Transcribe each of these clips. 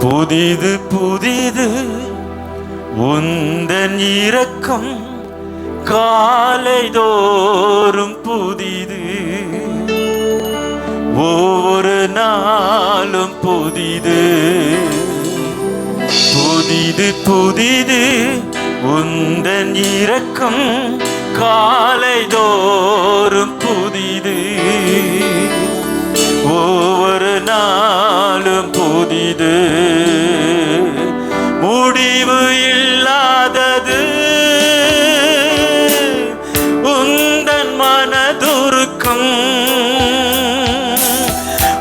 புதிது புதிது உந்தன் இரக்கம் காலை தோறும் புதிது. ஒவ்வொரு நாளும் புதிது. புதிது புதிது உந்தன் இரக்கம் காலை தோறும் புதிது முடிவு இல்லாதது உந்தன் மனதுருக்கம்.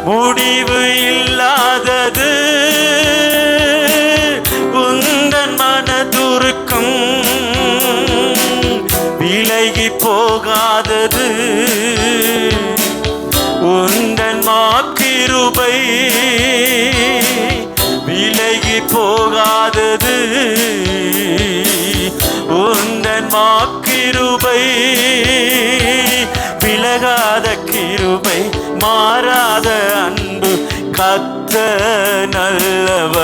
முடிவு இல்லாதது உந்தன் மனதுருக்கம். விலகி போகாத உந்தன் மாக்கிருபை. விலகாத கிருபை மாறாத அன்பு கத்த நல்லவ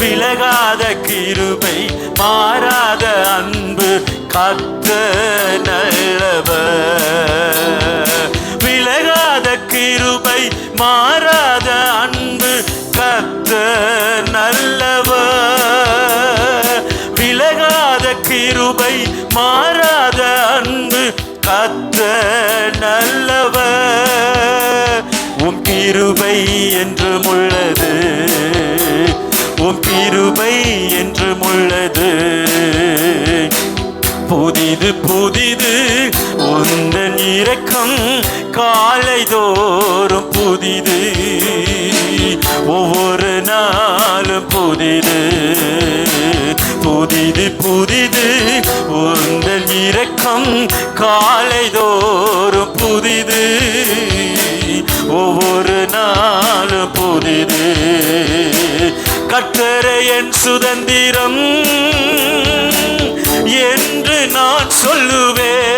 விலகாத கிருபை மாறாத அன்பு கத்த நல்லவ விலகாத கிருபை மாறாத அன்பு கத்த கிருபை மாறாத அன்பு கத்த நல்லவர். உம் கிருபை என்று உள்ளது. உம் கிருபை என்று உள்ளது. புதிது புதிது உந்தன் இறக்கம் காலை தோறும் புதிது இரக்கம் காலைதோறும் புதிது. ஒவ்வொரு நாளும் புதிது. கட்டரை என் சுதந்திரம் என்று நான் சொல்லுவேன்.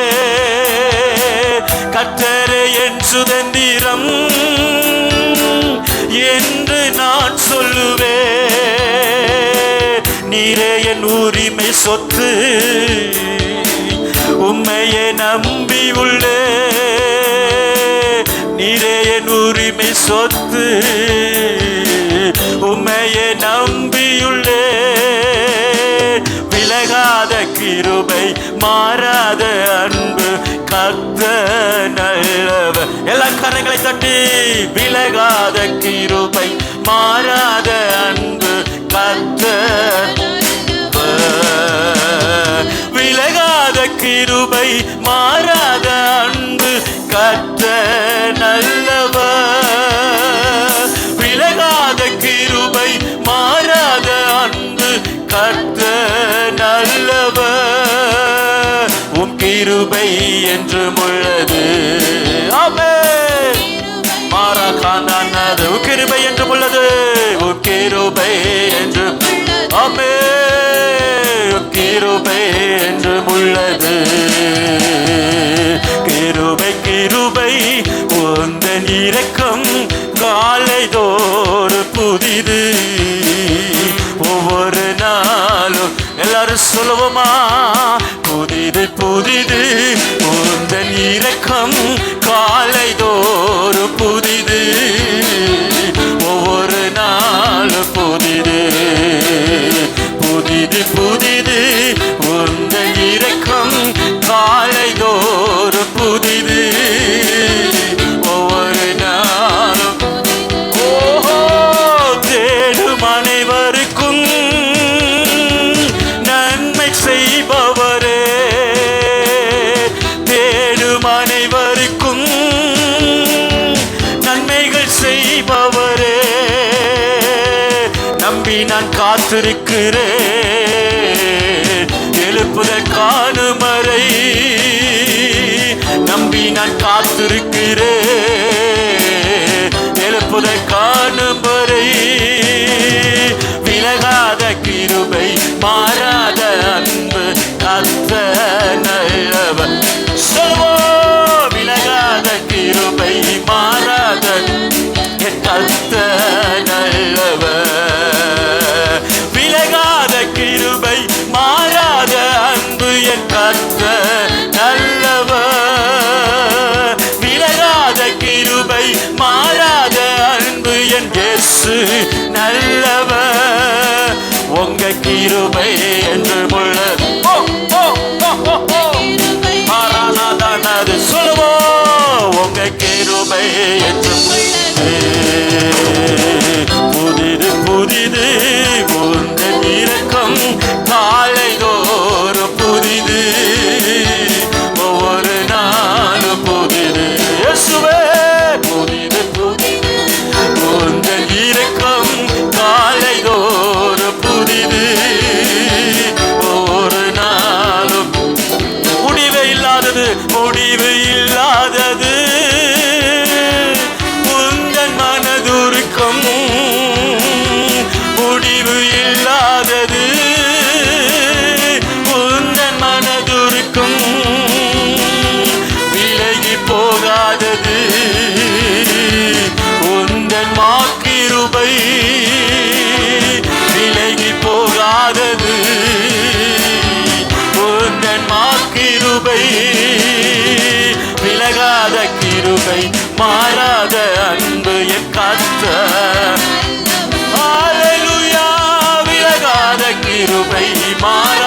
கட்டரை என் சுதந்திரம் என்று நான் சொல்லுவேன். நீரே என் உரிமை சொத்து. நம்பி உள்ளே. நீரே என் உரிமை சொத்து. உம்மையே நம்பியுள்ளே விலகாத கிருபை மாறாத அன்பு கத்த நல்லவ எல்லா கரங்களை தட்டி விலகாத கிருபை மாறாத அன்பு கத்த விலகாத கிருபை மாறாத அன்பு கத்த நல்லவ விலகாத கிருபை மாறாத அன்பு கற்ற நல்லவ உம் கிருபை என்று உள்ளது ஆமென். மாறா காணானது உம் கிருபை என்று உள்ளது உம் கிருபை என்று உள்ளது கிருபை கிருபை உந்தன் இறக்கம் காலை தோறு புதிது. ஒவ்வொரு நாளும் எல்லாரும் சொல்லுவோமா? புதிது புதிது உந்தன் இறக்கம் காலை தோறு நம்பி நான் காத்திருக்கிறேன். எழுப்புதல் காணுமறை நம்பி நான் காத்திருக்கிறேன். எழுப்புதல் காணுமறை விலகாத கிருபை மாறாத அன்பு கத்த நல்லவன் சொல்வோ விலகாத கிருபை மாறாத கத்த இயேசு நல்லவ உங்க கிருபை என்று முள்ள. பாரானாதான் அது சொல்லுவோம். உங்க கிருபை என்று முடிவு மாறாத அன்பு என் காத்த ஆலையா விலகாத கிருபை மாற